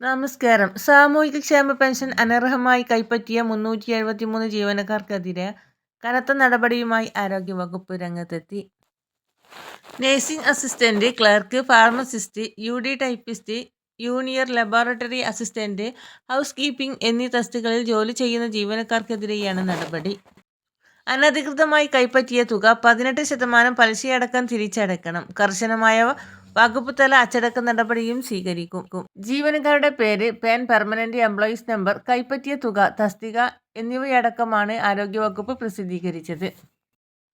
നമസ്കാരം. സാമൂഹിക ക്ഷേമ പെൻഷൻ അനർഹമായി കൈപ്പറ്റിയ മുന്നൂറ്റി എഴുപത്തിമൂന്ന് ജീവനക്കാർക്കെതിരെ കനത്ത നടപടിയുമായി ആരോഗ്യവകുപ്പ് രംഗത്തെത്തി. Nursing assistant clerk pharmacist U D typist junior laboratory assistant housekeeping എന്നീ തസ്തികളിൽ ജോലി ചെയ്യുന്ന ജീവനക്കാർക്കെതിരെയാണ് നടപടി. അനധികൃതമായി കൈപ്പറ്റിയ തുക പതിനെട്ട് ശതമാനം പലിശയടക്കം തിരിച്ചടയ്ക്കണം കർശനമായ വകുപ്പ് തല അച്ചടക്ക നടപടിയും സ്വീകരിക്കും. ജീവനക്കാരുടെ പേര് പാൻ പെർമനന്റ് എംപ്ലോയീസ് നമ്പർ കൈപ്പറ്റിയ തുക തസ്തിക എന്നിവയടക്കമാണ് ആരോഗ്യവകുപ്പ് പ്രസിദ്ധീകരിച്ചത്.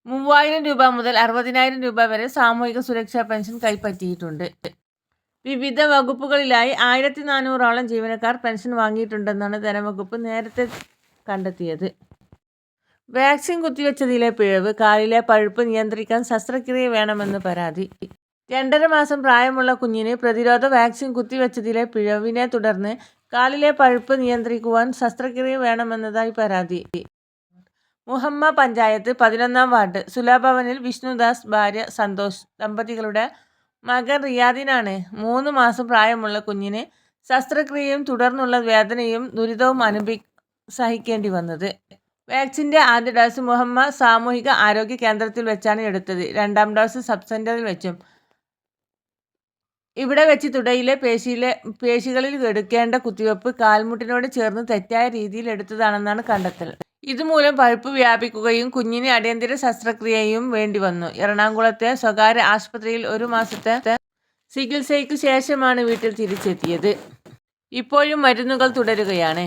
മൂവായിരം രൂപ മുതൽ അറുപതിനായിരം രൂപ വരെ സാമൂഹിക സുരക്ഷാ പെൻഷൻ കൈപ്പറ്റിയിട്ടുണ്ട്. വിവിധ വകുപ്പുകളിലായി ആയിരത്തി നാനൂറോളം ജീവനക്കാർ പെൻഷൻ വാങ്ങിയിട്ടുണ്ടെന്നാണ് ധനവകുപ്പ് നേരത്തെ കണ്ടെത്തിയത്. വാക്സിൻ കുത്തിവെച്ചതിലെ പിഴവ് കാലിലെ പഴുപ്പ് നിയന്ത്രിക്കാൻ ശസ്ത്രക്രിയ വേണമെന്ന് പരാതി. രണ്ടര മാസം പ്രായമുള്ള കുഞ്ഞിന് പ്രതിരോധ വാക്സിൻ കുത്തിവെച്ചതിലെ പിഴവിനെ തുടർന്ന് കാലിലെ പഴുപ്പ് നിയന്ത്രിക്കുവാൻ ശസ്ത്രക്രിയ വേണമെന്നതായി പരാതി. മുഹമ്മ പഞ്ചായത്ത് പതിനൊന്നാം വാർഡ്. സുലാഭവനിൽ വിഷ്ണുദാസ് ഭാര്യ സന്തോഷ്. ദമ്പതികളുടെ മകൻ റിയാദിനാണ് മൂന്ന് മാസം പ്രായമുള്ള കുഞ്ഞിന് ശസ്ത്രക്രിയയും തുടർന്നുള്ള വേദനയും ദുരിതവും അനുഭവി സഹിക്കേണ്ടി വന്നത്. വാക്സിന്റെ ആദ്യ ഡോസ് മുഹമ്മ സാമൂഹിക ആരോഗ്യ കേന്ദ്രത്തിൽ വെച്ചാണ് എടുത്തത്. രണ്ടാം ഡോസ് സബ് സെന്ററിൽ വെച്ചും ഇവിടെ വെച്ച് തുടയിലെ പേശിയിലെ പേശികളിൽ എടുക്കേണ്ട കുത്തിവെപ്പ് കാൽമുട്ടിനോട് ചേർന്ന് തെറ്റായ രീതിയിൽ എടുത്തതാണെന്നാണ് കണ്ടെത്തൽ. ഇതുമൂലം പഴുപ്പ് വ്യാപിക്കുകയും കുഞ്ഞിന് അടിയന്തര ശസ്ത്രക്രിയയും വേണ്ടി വന്നു എറണാകുളത്തെ സ്വകാര്യ ആശുപത്രിയിൽ ഒരു മാസത്തെ ചികിത്സയ്ക്ക് ശേഷമാണ് വീട്ടിൽ തിരിച്ചെത്തിയത്. ഇപ്പോഴും മരുന്നുകൾ തുടരുകയാണ്.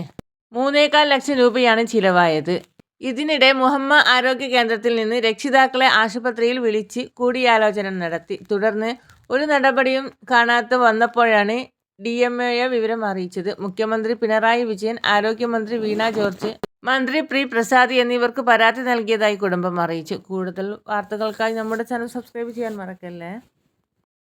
മൂന്നേകാൽ ലക്ഷം രൂപയാണ് ചിലവായത്. ഇതിനിടെ മുഹമ്മ ആരോഗ്യ കേന്ദ്രത്തിൽ നിന്ന് രക്ഷിതാക്കളെ ആശുപത്രിയിൽ വിളിച്ച് കൂടിയാലോചന നടത്തി. തുടർന്ന് ഒരു നടപടിയും കാണാത്ത വന്നപ്പോഴാണ് ഡി എം എയെ വിവരം അറിയിച്ചത്. മുഖ്യമന്ത്രി പിണറായി വിജയൻ ആരോഗ്യമന്ത്രി വീണ ജോർജ് മന്ത്രി പ്രി പ്രസാദ് എന്നിവർക്ക് പരാതി നൽകിയതായി കുടുംബം അറിയിച്ചു. കൂടുതൽ വാർത്തകൾക്കായി നമ്മുടെ ചാനൽ സബ്സ്ക്രൈബ് ചെയ്യാൻ മറക്കല്ലേ?